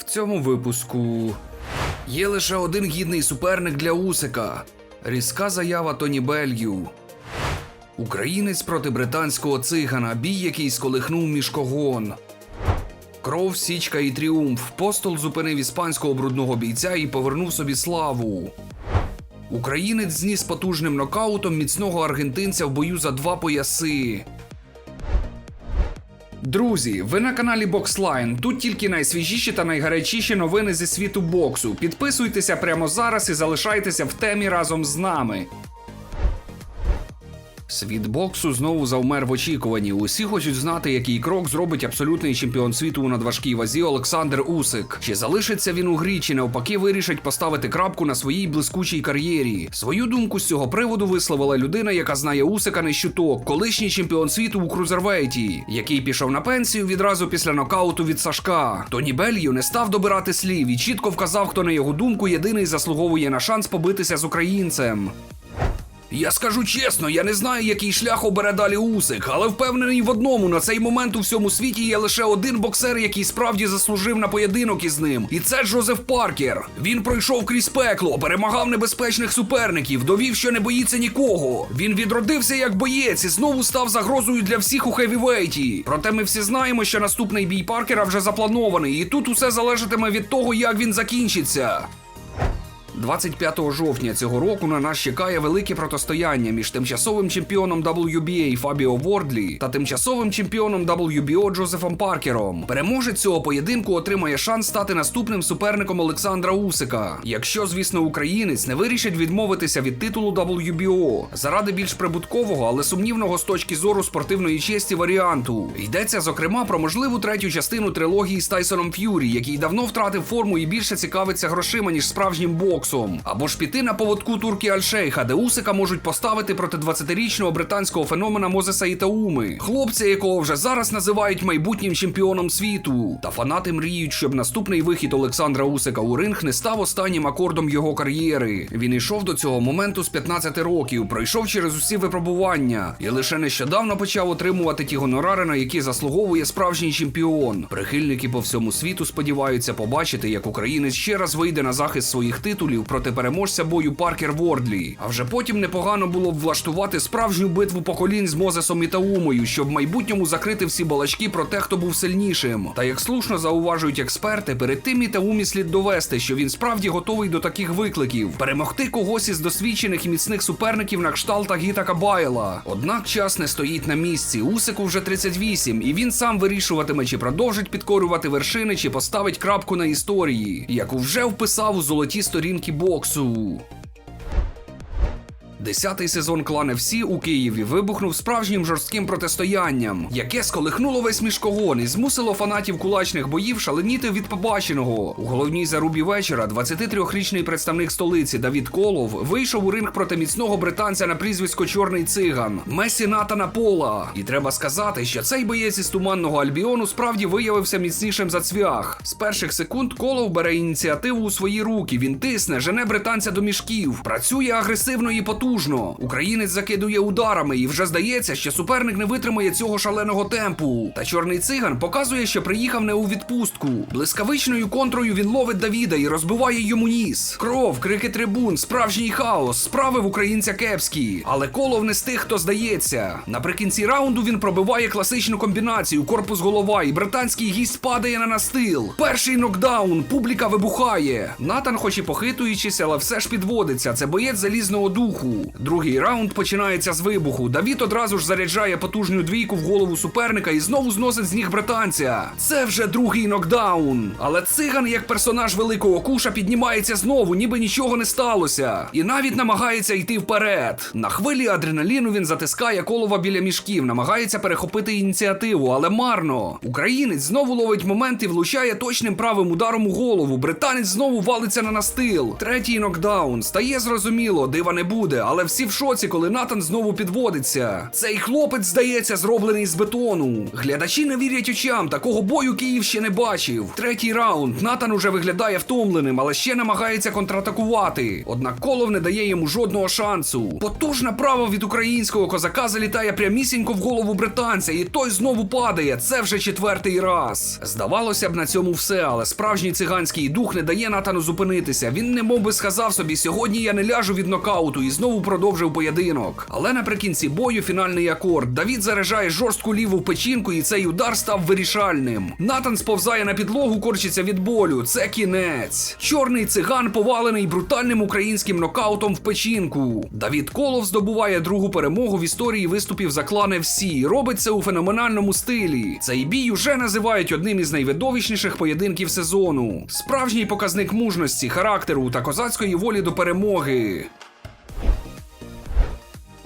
В цьому випуску є лише один гідний суперник для Усика. Різка заява Тоні Белью. Українець проти британського цигана, бій, який сколихнув мішкогон. Кров, січка і тріумф. Постол зупинив іспанського брудного бійця і повернув собі славу. Українець зніс потужним нокаутом міцного аргентинця в бою за два пояси. Друзі, ви на каналі Boxline. Тут тільки найсвіжіші та найгарячіші новини зі світу боксу. Підписуйтеся прямо зараз і залишайтеся в темі разом з нами. Світ боксу знову завмер в очікуванні. Усі хочуть знати, який крок зробить абсолютний чемпіон світу у надважкій вазі Олександр Усик. Чи залишиться він у грі, чи навпаки вирішить поставити крапку на своїй блискучій кар'єрі. Свою думку з цього приводу висловила людина, яка знає Усика не щуток, колишній чемпіон світу у крузервейті, який пішов на пенсію відразу після нокауту від Сашка. Тоні Белью не став добирати слів і чітко вказав, хто на його думку єдиний заслуговує на шанс побитися з українцем. Я скажу чесно, я не знаю, який шлях обере далі Усик, але впевнений в одному: на цей момент у всьому світі є лише один боксер, який справді заслужив на поєдинок із ним. І це Джозеф Паркер. Він пройшов крізь пекло, перемагав небезпечних суперників, довів, що не боїться нікого. Він відродився як боєць і знову став загрозою для всіх у хевівейті. Проте ми всі знаємо, що наступний бій Паркера вже запланований, і тут усе залежатиме від того, як він закінчиться. 25 жовтня цього року на нас чекає велике протистояння між тимчасовим чемпіоном WBA Фабіо Вордлі та тимчасовим чемпіоном WBO Джозефом Паркером. Переможець цього поєдинку отримає шанс стати наступним суперником Олександра Усика. Якщо, звісно, українець не вирішить відмовитися від титулу WBO заради більш прибуткового, але сумнівного з точки зору спортивної честі варіанту. Йдеться зокрема про можливу третю частину трилогії з Тайсоном Ф'юрі, який давно втратив форму і більше цікавиться грошима ніж справжнім боксом. Або ж піти на поводку турки Альшейха, де Усика можуть поставити проти 20-річного британського феномена Мозеса Ітауми, хлопця, якого вже зараз називають майбутнім чемпіоном світу. Та фанати мріють, щоб наступний вихід Олександра Усика у ринг не став останнім акордом його кар'єри. Він йшов до цього моменту з 15 років, пройшов через усі випробування і лише нещодавно почав отримувати ті гонорари, на які заслуговує справжній чемпіон. Прихильники по всьому світу сподіваються побачити, як українець ще раз вийде на захист своїх титулів проти переможця бою Паркер Вордлі. А вже потім непогано було б влаштувати справжню битву поколінь з Мозесом і Таумою, щоб в майбутньому закрити всі балачки про те, хто був сильнішим. Та як слушно зауважують експерти, перед тим і Таумі слід довести, що він справді готовий до таких викликів, перемогти когось із досвідчених і міцних суперників на кшталт Гіта Кабайла. Однак час не стоїть на місці. Усику вже 38, і він сам вирішуватиме, чи продовжить підкорювати вершини, чи поставить крапку на історії, яку вже вписав у золоті сторінки боксу. Десятий сезон клан FC у Києві вибухнув справжнім жорстким протистоянням, яке сколихнуло весь мішкогон і змусило фанатів кулачних боїв шаленіти від побаченого. У головній зарубі вечора 23-річний представник столиці Давід Колов вийшов у ринг проти міцного британця на прізвисько Чорний циган Месі Натана Пола. І треба сказати, що цей боєць із туманного Альбіону справді виявився міцнішим за цвях. З перших секунд Колов бере ініціативу у свої руки. Він тисне, жене британця до мішків, працює агресивно і потужно. Українець закидує ударами, і вже здається, що суперник не витримає цього шаленого темпу. Та чорний циган показує, що приїхав не у відпустку. Блискавичною контрою він ловить Давіда і розбиває йому ніс. Кров, крики трибун, справжній хаос, справи в українця кепські. Але колов не з тих, хто здається. Наприкінці раунду він пробиває класичну комбінацію, корпус голова, і британський гість падає на настил. Перший нокдаун, публіка вибухає. Натан, хоч і похитуючись, але все ж підводиться. Це боєць залізного духу. Другий раунд починається з вибуху. Давід одразу ж заряджає потужну двійку в голову суперника і знову зносить з ніг британця. Це вже другий нокдаун. Але циган, як персонаж великого куша, піднімається знову, ніби нічого не сталося. І навіть намагається йти вперед. На хвилі адреналіну він затискає колова біля мішків, намагається перехопити ініціативу, але марно. Українець знову ловить момент і влучає точним правим ударом у голову. Британець знову валиться на настил. Третій нокдаун. Стає зрозуміло, дива не буде, але всі в шоці, коли Натан знову підводиться. Цей хлопець, здається, зроблений з бетону. Глядачі не вірять очам, такого бою Київ ще не бачив. Третій раунд. Натан уже виглядає втомленим, але ще намагається контратакувати. Однак Колов не дає йому жодного шансу. Потужна права від українського козака залітає прямісінько в голову британця, і той знову падає. Це вже четвертий раз. Здавалося б, на цьому все, але справжній циганський дух не дає Натану зупинитися. Він не би сказав собі, сьогодні я не ляжу від нокауту і знову продовжив поєдинок. Але наприкінці бою фінальний акорд. Давід заряджає жорстку ліву печінку, і цей удар став вирішальним. Натан сповзає на підлогу, корчиться від болю. Це кінець. Чорний циган повалений брутальним українським нокаутом в печінку. Давід Колов здобуває другу перемогу в історії виступів за клан FC. Робить це у феноменальному стилі. Цей бій уже називають одним із найвидовищніших поєдинків сезону. Справжній показник мужності, характеру та козацької волі до перемоги.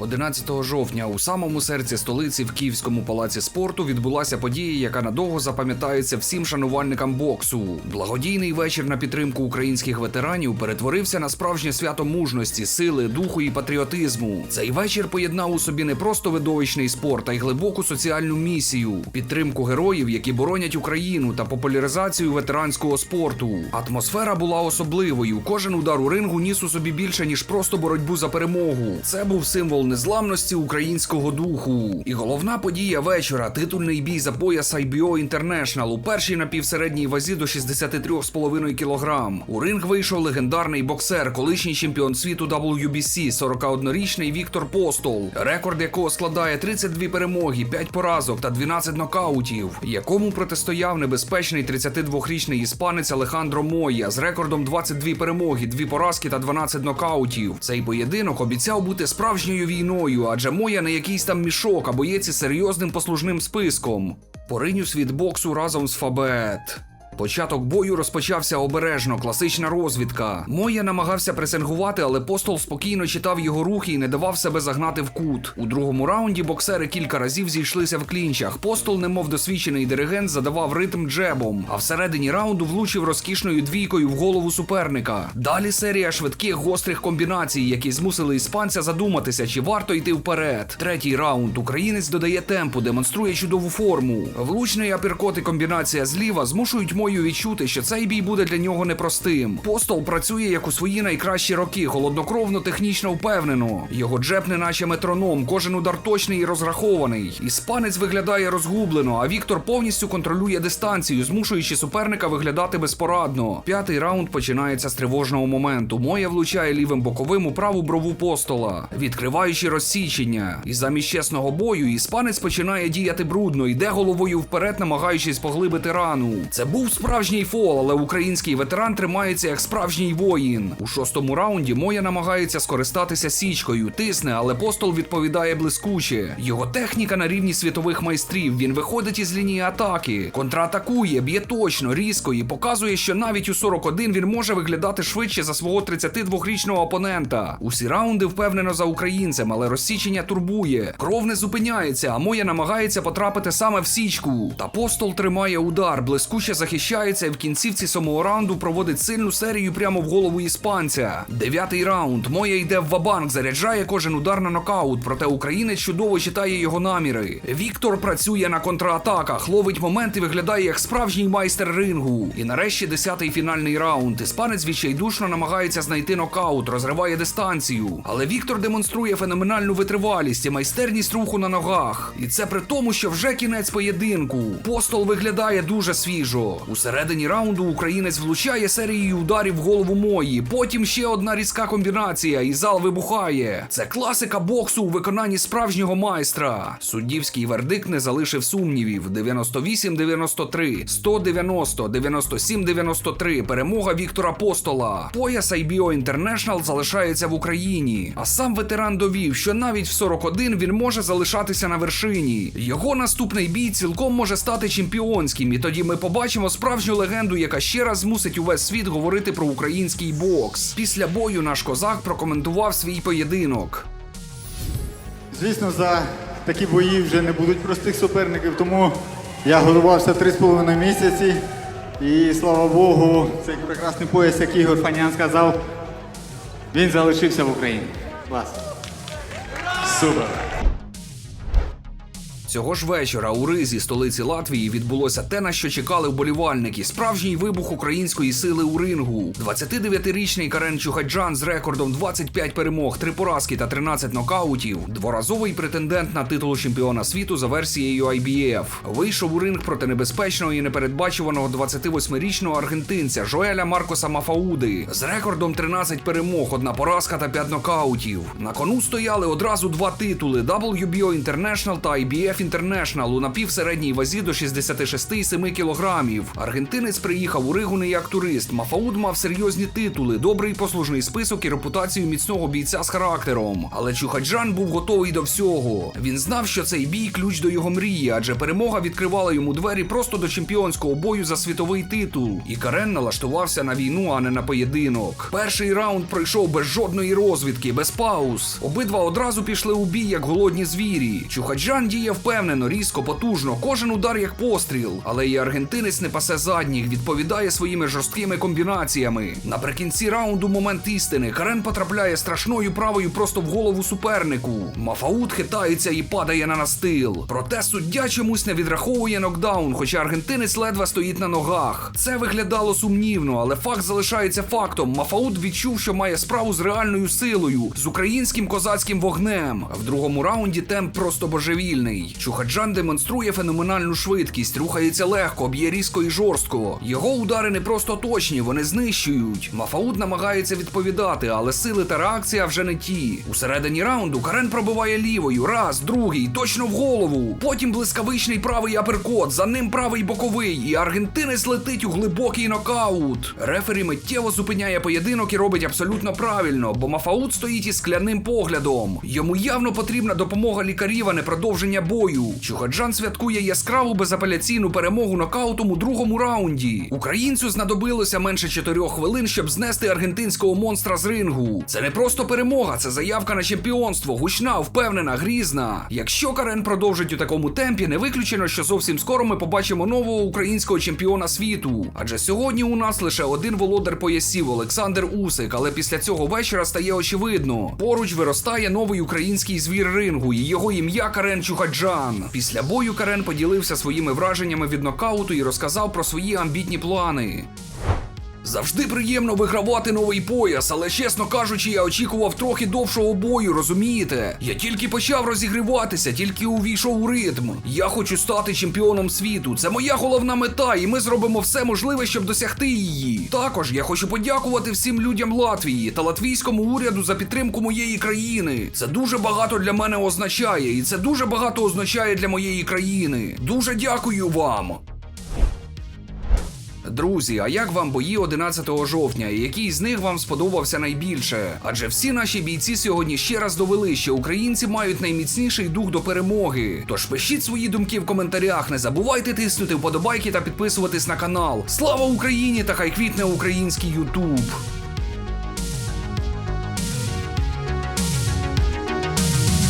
11 жовтня у самому серці столиці в Київському палаці спорту відбулася подія, яка надовго запам'ятається всім шанувальникам боксу. Благодійний вечір на підтримку українських ветеранів перетворився на справжнє свято мужності, сили, духу і патріотизму. Цей вечір поєднав у собі не просто видовищний спорт, а й глибоку соціальну місію, підтримку героїв, які боронять Україну та популяризацію ветеранського спорту. Атмосфера була особливою. Кожен удар у рингу ніс у собі більше ніж просто боротьбу за перемогу. Це був символ незламності українського духу. І головна подія вечора титульний бій за пояс IBO International у першій напівсередній вазі до 63,5 кг. У ринг вийшов легендарний боксер, колишній чемпіон світу WBC, 41-річний Віктор Постол, рекорд якого складає 32 перемоги, 5 поразок та 12 нокаутів, якому протистояв небезпечний 32-річний іспанець Алехандро Моя з рекордом 22 перемоги, 2 поразки та 12 нокаутів. Цей поєдинок обіцяв бути справжньою війною, адже Моя не якийсь там мішок, а боєць із серйозним послужним списком. Пориню світ боксу разом з Фабет. Початок бою розпочався обережно, класична розвідка. Моя намагався пресингувати, але постол спокійно читав його рухи і не давав себе загнати в кут. У другому раунді боксери кілька разів зійшлися в клінчах. Постол, немов досвідчений диригент, задавав ритм джебом, а всередині раунду влучив розкішною двійкою в голову суперника. Далі серія швидких гострих комбінацій, які змусили іспанця задуматися, чи варто йти вперед. Третій раунд. Українець додає темпу, демонструє чудову форму. Влучний аперкот і комбінація зліва змушують Мою відчути, що цей бій буде для нього непростим. Постол працює як у свої найкращі роки, холоднокровно, технічно впевнено. Його джеб не наче метроном, кожен удар точний і розрахований. Іспанець виглядає розгублено, а Віктор повністю контролює дистанцію, змушуючи суперника виглядати безпорадно. П'ятий раунд починається з тривожного моменту. Моя влучає лівим боковим у праву брову постола, відкриваючи розсічення. І замість чесного бою іспанець починає діяти брудно, йде головою вперед, намагаючись поглибити рану. Це був справжній фол, але український ветеран тримається як справжній воїн. У шостому раунді Моя намагається скористатися січкою, тисне, але постол відповідає блискуче. Його техніка на рівні світових майстрів. Він виходить із лінії атаки, контратакує, б'є точно, різко і показує, що навіть у 41 він може виглядати швидше за свого 32-річного опонента. Усі раунди впевнено за українцем, але розсічення турбує. Кров не зупиняється, а Моя намагається потрапити саме в січку. Та постол тримає удар, блискуче захищається в кінцівці самого раунду проводить сильну серію прямо в голову іспанця. Дев'ятий раунд. Моя йде в вабанк, заряджає кожен удар на нокаут, проте українець чудово читає його наміри. Віктор працює на контратаках, ловить момент і виглядає як справжній майстер рингу. І нарешті десятий фінальний раунд. Іспанець відчайдушно намагається знайти нокаут, розриває дистанцію. Але Віктор демонструє феноменальну витривалість і майстерність руху на ногах. І це при тому, що вже кінець поєдинку. Постол виглядає дуже свіжо. У середині раунду українець влучає серією ударів в голову Мої. Потім ще одна різка комбінація, і зал вибухає. Це класика боксу у виконанні справжнього майстра. Суддівський вердикт не залишив сумнівів: 98-93, 190, 97-93. Перемога Віктора Постола. Пояс IBO International залишається в Україні. А сам ветеран довів, що навіть в 41 він може залишатися на вершині. Його наступний бій цілком може стати чемпіонським, і тоді ми побачимо справжню легенду, яка ще раз змусить увесь світ говорити про український бокс. Після бою наш козак прокоментував свій поєдинок. Звісно, за такі бої вже не будуть простих суперників, тому я готувався 3,5 місяці. І слава Богу, цей прекрасний пояс, як Ігор Фанян сказав, він залишився в Україні. Клас. Супер. Цього ж вечора у Ризі, столиці Латвії, відбулося те, на що чекали вболівальники. Справжній вибух української сили у рингу. 29-річний Карен Чухаджан з рекордом 25 перемог, 3 поразки та 13 нокаутів. Дворазовий претендент на титул чемпіона світу за версією IBF. Вийшов у ринг проти небезпечного і непередбачуваного 28-річного аргентинця Жоеля Маркоса Мафауди з рекордом 13 перемог, одна поразка та 5 нокаутів. На кону стояли одразу два титули: WBO International та IBF International у напівсередній вазі до 66,7 кілограмів. Аргентинець приїхав у Ригу не як турист. Мафауд мав серйозні титули, добрий послужний список і репутацію міцного бійця з характером. Але Чухаджан був готовий до всього. Він знав, що цей бій ключ до його мрії, адже перемога відкривала йому двері просто до чемпіонського бою за світовий титул. І Карен налаштувався на війну, а не на поєдинок. Перший раунд пройшов без жодної розвідки, без пауз. Обидва одразу пішли у бій, як голодні звірі. Чухаджан діє впевнено, різко, потужно, кожен удар як постріл. Але і аргентинець не пасе задніх, відповідає своїми жорсткими комбінаціями. Наприкінці раунду момент істини. Карен потрапляє страшною правою просто в голову супернику. Мафаут хитається і падає на настил. Проте суддя чомусь не відраховує нокдаун, хоча аргентинець ледве стоїть на ногах. Це виглядало сумнівно, але факт залишається фактом. Мафаут відчув, що має справу з реальною силою, з українським козацьким вогнем. В другому раунді темп просто божевільний. Чухаджан демонструє феноменальну швидкість, рухається легко, б'є різко і жорстко. Його удари не просто точні, вони знищують. Мафаут намагається відповідати, але сили та реакція вже не ті. У середині раунду Карен пробиває лівою, раз, другий, точно в голову. Потім блискавичний правий аперкот, за ним правий боковий, і аргентинець летить у глибокий нокаут. Рефері миттєво зупиняє поєдинок і робить абсолютно правильно, бо Мафаут стоїть із скляним поглядом. Йому явно потрібна допомога лікарів, а не продовження бою. Чухаджан святкує яскраву безапеляційну перемогу нокаутом у другому раунді. Українцю знадобилося менше чотирьох хвилин, щоб знести аргентинського монстра з рингу. Це не просто перемога, це заявка на чемпіонство. Гучна, впевнена, грізна. Якщо Карен продовжить у такому темпі, не виключено, що зовсім скоро ми побачимо нового українського чемпіона світу. Адже сьогодні у нас лише один володар поясів Олександр Усик. Але після цього вечора стає очевидно. Поруч виростає новий український звір рингу, і його ім'я Карен Чухаджан. Після бою Карен поділився своїми враженнями від нокауту і розказав про свої амбітні плани. Завжди приємно вигравати новий пояс, але чесно кажучи, я очікував трохи довшого бою, розумієте? Я тільки почав розігріватися, тільки увійшов у ритм. Я хочу стати чемпіоном світу. Це моя головна мета, і ми зробимо все можливе, щоб досягти її. Також я хочу подякувати всім людям Латвії та латвійському уряду за підтримку моєї країни. Це дуже багато для мене означає, і це дуже багато означає для моєї країни. Дуже дякую вам. Друзі, а як вам бої 11 жовтня? І який з них вам сподобався найбільше? Адже всі наші бійці сьогодні ще раз довели, що українці мають найміцніший дух до перемоги. Тож пишіть свої думки в коментарях, не забувайте тиснути вподобайки та підписуватись на канал. Слава Україні та хай квітне український Ютуб!